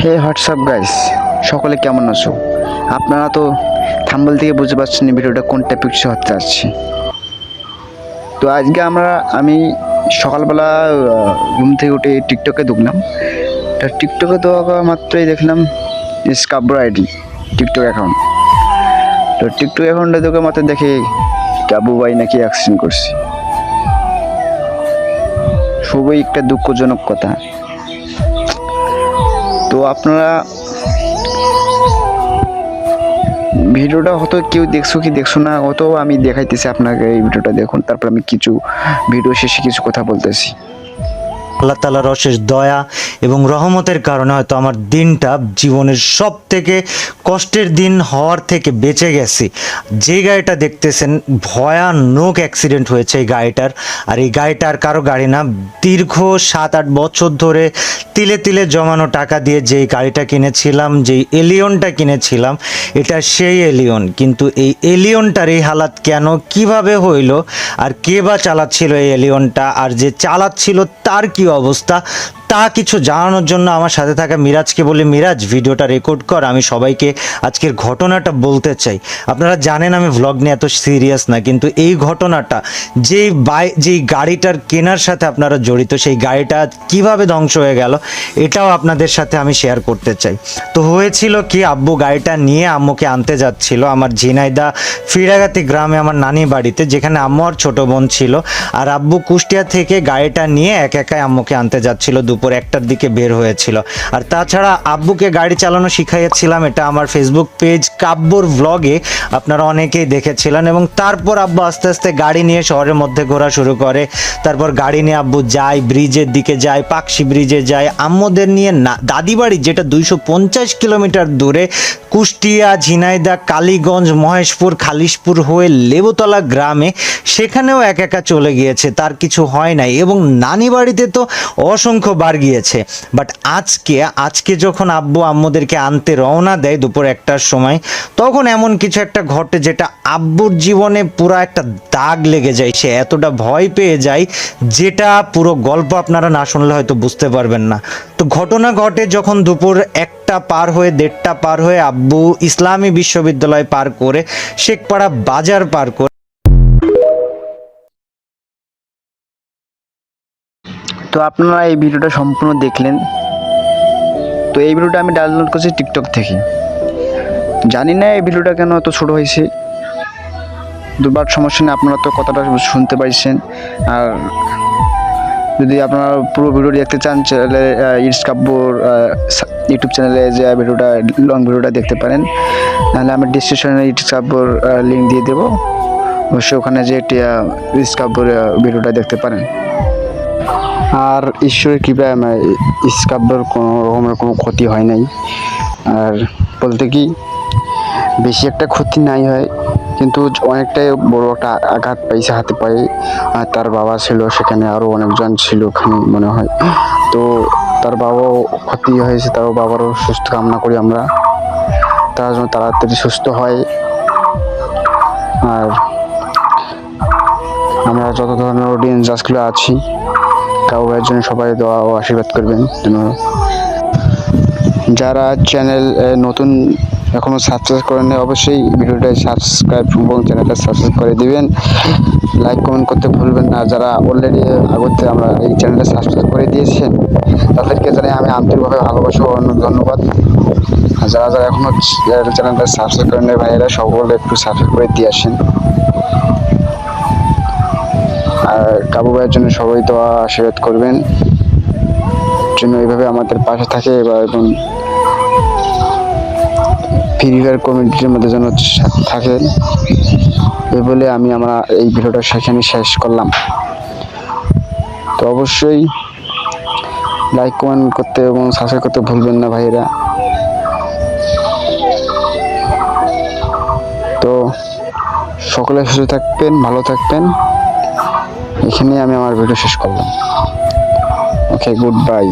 হে WhatsApp guys সকলে কেমন আছো? আপনারা তো থাম্বল থেকে বুঝতে পারছেন ভিডিওটা কোন টাইপের কিছু হতে যাচ্ছে। তো আজকে আমরা, আমি সকালবেলা ঘুম থেকে উঠে টিকটকে ঢুকলাম। তা টিকটকে তো মাত্রই দেখলাম স্কাব্র আইডি টিকটক অ্যাকাউন্ট তো টিকটক অ্যাকাউন্টে ঢুকে মাত্র দেখে কাবু ভাই নাকি অ্যাক্সিডেন্ট করছে। খুবই একটা দুঃখজনক কথা। তো আপনারা ভিডিওটা হয়তো কেউ দেখছ কি দেখছ না অত আমি দেখাইতেছি আপনাকে এই ভিডিওটা দেখুন, তারপর আমি কিছু, ভিডিও শেষে কিছু কথা বলতেছি। আল্লাহ তালার অশেষ দয়া এবং রহমতের কারণে হয়তো আমার দিনটা জীবনের সব থেকে কষ্টের দিন হওয়ার থেকে বেঁচে গেছি। যে গাড়িটা দেখতেছেন, ভয়ানক অ্যাক্সিডেন্ট হয়েছে এই গাড়িটার। আর এই গাড়িটা আর কারও গাড়ি না, দীর্ঘ সাত আট বছর ধরে তিলে তিলে জমানো টাকা দিয়ে যেই গাড়িটা কিনেছিলাম, যেই এলিয়নটা কিনেছিলাম, এটা সেই এলিয়ন কিন্তু এই এলিয়নটার এই হালাত কেন, কীভাবে হইল, আর কে বা চালাচ্ছিল এই এলিয়নটা আর যে চালাচ্ছিল তার কি অবস্থা তা কিছু জানানোর জন্য আমার সাথে থাকা মিরাজকে বলি, মিরাজ, ভিডিওটা রেকর্ড কর, আমি সবাইকে আজকের ঘটনাটা বলতে চাই। আপনারা জানেন আমি ভ্লগ নিয়ে এত সিরিয়াস না, কিন্তু এই ঘটনাটা, যেই বাই, যেই গাড়িটার কেনার সাথে আপনারা জড়িত, সেই গাড়িটা কীভাবে ধ্বংস হয়ে গেল, এটাও আপনাদের সাথে আমি শেয়ার করতে চাই। তো হয়েছিল কি, আব্বু গাড়িটা নিয়ে আম্মুকে আনতে যাচ্ছিল, আমার ঝিনাইদা ফিরাগাতি গ্রামে আমার নানি বাড়িতে, যেখানে আম্মু আর ছোট বোন ছিল। আর আব্বু কুষ্টিয়া থেকে গাড়িটা নিয়ে এক একাই আম্মুকে আনতে যাচ্ছিল দুপুর একটার দিকে বের হয়েছিল। আর তাছাড়া আব্বুকে গাড়ি চালানো শিখাইয়াছিলাম, এটা আমার ফেসবুক পেজ কাব্যর ব্লগে আপনারা অনেকেই দেখেছিলেন এবং তারপর আব্বু আস্তে আস্তে গাড়ি নিয়ে শহরের মধ্যে ঘোরা শুরু করে। তারপর গাড়ি নিয়ে আব্বু যায়, ব্রিজের দিকে যায়, পাকশি ব্রিজে যায়। আম্মুদের নিয়ে না, দাদিবাড়ি যেটা দুইশো পঞ্চাশ কিলোমিটার দূরে, কুষ্টিয়া, ঝিনাইদা, কালীগঞ্জ, মহেশপুর, খালিশপুর হয়ে লেবুতলা গ্রামে সেখানেও এক একা চলে গিয়েছে, তার কিছু হয় নাই। এবং নানি বাড়িতে তো অসংখ্য বার গিয়েছে। বাট আজকে আজকে যখন আব্বু আম্মুদেরকে আনতে রওনা দেয় দুপুর একটার সময়, তখন এমন কিছু একটা ঘটে যেটা আব্বুর জীবনে পুরো একটা দাগ লেগে যায়। সে এতটা ভয় পেয়ে যায় যেটা পুরো গল্প আপনারা না শুনলে হয়তো বুঝতে পারবেন না। তো ঘটনা ঘটে যখন দুপুর একটা পার হয়ে, দেড়টা পার হয়ে আব্বু ইসলামী বিশ্ববিদ্যালয় পার করে, শেখপাড়া বাজার পার করে তো আপনারা এই ভিডিওটা সম্পূর্ণ দেখলেন। তো এই ভিডিওটা আমি ডাউনলোড করছি টিকটক থেকে। জানি না এই ভিডিওটা কেন এত ছোট হয়েছে। দুবার সমস্যা নেই, আপনারা তো কথাটা শুনতে পাইছেন। আর যদি আপনারা পুরো ভিডিও দেখতে চান চ্যানেলে ইটস কাব্যর ইউটিউব চ্যানেলে যে ভিডিওটা লং ভিডিওটা দেখতে পারেন। নাহলে আমি ডিসক্রিপশনে ইটস কাব্যর লিঙ্ক দিয়ে দেবো। অবশ্যই ওখানে যে ইটস কাব্যর ভিডিওটা দেখতে পারেন। আর ঈশ্বরের কৃপায় আমার স্কাব্যর কোনো রকমের কোনো ক্ষতি হয় নাই। আর বলতে কি, বেশি একটা ক্ষতি নাই হয়, কিন্তু অনেকটাই বড় একটা আঘাত পাইছে হাতে পায়ে। আর তার বাবা ছিল, সেখানে আরও অনেকজন ছিল ওখানে মনে হয়। তো তার বাবাও ক্ষতি হয়েছে তার বাবারও সুস্থ কামনা করি আমরা। তার জন্য তাড়াতাড়ি সুস্থ হয়। আর আমরা যত ধরনের অডিয়েন্স যাসগুলো আছি কাউয়ের জন্য সবাই দোয়া ও আশীর্বাদ করবেন যেন যারা চ্যানেল নতুন এখনও সাবস্ক্রাইব করেন অবশ্যই ভিডিওটা সাবস্ক্রাইব এবং চ্যানেলটা সাবস্ক্রাইব করে দিবেন। লাইক কমেন্ট করতে ভুলবেন না। যারা অলরেডি আগতে আমরা এই চ্যানেলটা সাবস্ক্রাইব করে দিয়েছেন, তাদেরকে জানাই আমি আন্তরিকভাবে ভালোবাসা অন্য ধন্যবাদ। যারা যারা এখনও চ্যানেলটা সাবস্ক্রাইব করেন ভাইয়েরা সকলে একটু সাবস্ক্রাইব করে দিয়ে আসেন। কাবু ভাইয়ের জন্য সবাই তো আশীর্বাদ করবেন। জন্য এইভাবে আমাদের পাশে থাকে বা এবং ফ্রি ফায়ার কমিউনিটির মধ্যে যেন থাকে। এই বলে আমি আমরা এই ভিডিওটা সেখানে শেষ করলাম। তো অবশ্যই লাইক কমেন্ট করতে এবং সাবস্ক্রাইব করতে ভুলবেন না ভাইয়েরা। তো সকলে সুস্থ থাকবেন, ভালো থাকবেন। এখানে আমি আমার ভিডিও শেষ করলাম। Okay good bye